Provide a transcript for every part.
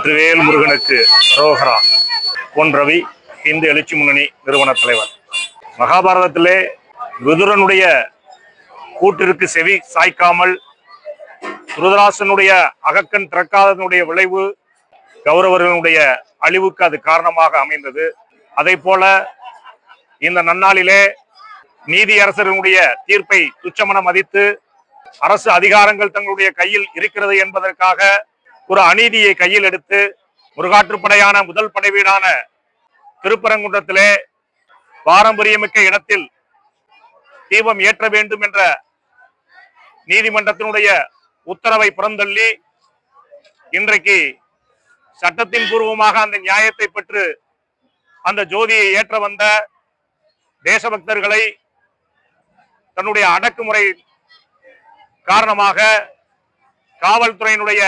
வெற்றிவேல் முருகனுக்கு ரோஹரா பொன் ரவி இந்து எழுச்சி முன்னணி நிறுவன தலைவர். மகாபாரதத்திலே விதுரனுடைய கூட்டிற்கு செவி சாய்க்காமல் துருதராசனுடைய அகக்கண் திறக்காதனுடைய விளைவு கௌரவர்களுடைய அழிவுக்கு அது காரணமாக அமைந்தது. அதை போல இந்த நன்னாளிலே நீதியரசர்களுடைய தீர்ப்பை துச்சமன மதித்து அரசு அதிகாரங்கள் தங்களுடைய கையில் இருக்கிறது என்பதற்காக ஒரு அநீதியை கையில் எடுத்து முருகாற்றுப்படையான முதல் படை வீடான திருப்பரங்குன்றத்திலே பாரம்பரியமிக்க இடத்தில் தீபம் ஏற்ற வேண்டும் என்ற நீதிமன்றத்தினுடைய உத்தரவை புறந்தள்ளி இன்றைக்கு சட்டத்தின் பூர்வமாக அந்த நியாயத்தை பெற்று அந்த ஜோதியை ஏற்ற வந்த தேசபக்தர்களை தன்னுடைய அடக்குமுறை காரணமாக காவல்துறையினுடைய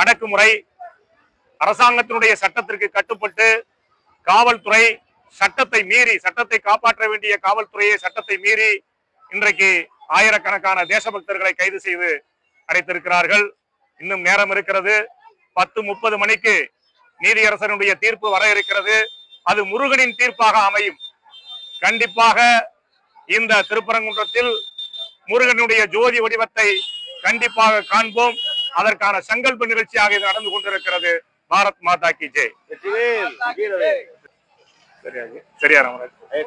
அடக்குமுறை அரசாங்கத்தினுடைய சட்டத்திற்கு கட்டுப்பட்டு காவல்துறை சட்டத்தை மீறி சட்டத்தை காப்பாற்ற வேண்டிய காவல்துறையை சட்டத்தை மீறி இன்றைக்கு ஆயிரக்கணக்கான தேசபக்தர்களை கைது செய்து அடைத்திருக்கிறார்கள். இன்னும் நேரம் இருக்கிறது. பத்து முப்பது மணிக்கு நீதியரசனுடைய தீர்ப்பு வர இருக்கிறது. அது முருகனின் தீர்ப்பாக அமையும். கண்டிப்பாக இந்த திருப்பரங்குன்றத்தில் முருகனுடைய ஜோதி வடிவத்தை கண்டிப்பாக காண்போம். அதற்கான சங்கல்ப நிகழ்ச்சியாக இது நடந்து கொண்டிருக்கிறது. பாரத் மாதா கி ஜெய். சரியா சரியா ராமராஜ்? அது